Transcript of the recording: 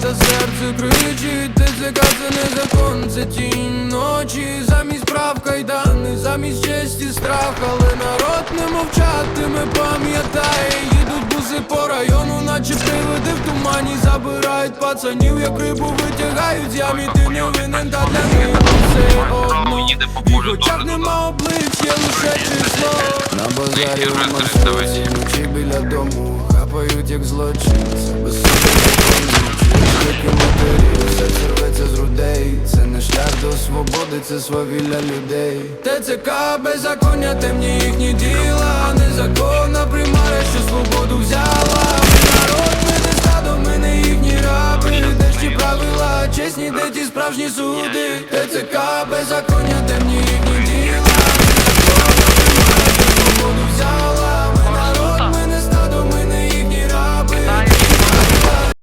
та серце кричить це не закон, це тінь ночі. Замість прав кайдани, замість честі страх Але народ не мовчатиме, пам'ятає Їдуть буси по району, наче привиди в тумані. Забирають пацанів, як рибу витягають з ямі Ти не винен, та для них все одно. В полю очах дуже нема облич, є лише число. На базарі у туристи вночі біля дому Хапають як злочинця, свободи, це свавілля людей. ТЦК беззаконня, темні їхні діла. Незаконна примара, що свободу взяла. Ми не стадо, ми не їхні раби. Де правила, чесні, де ті справжні суди? ТЦК беззаконня,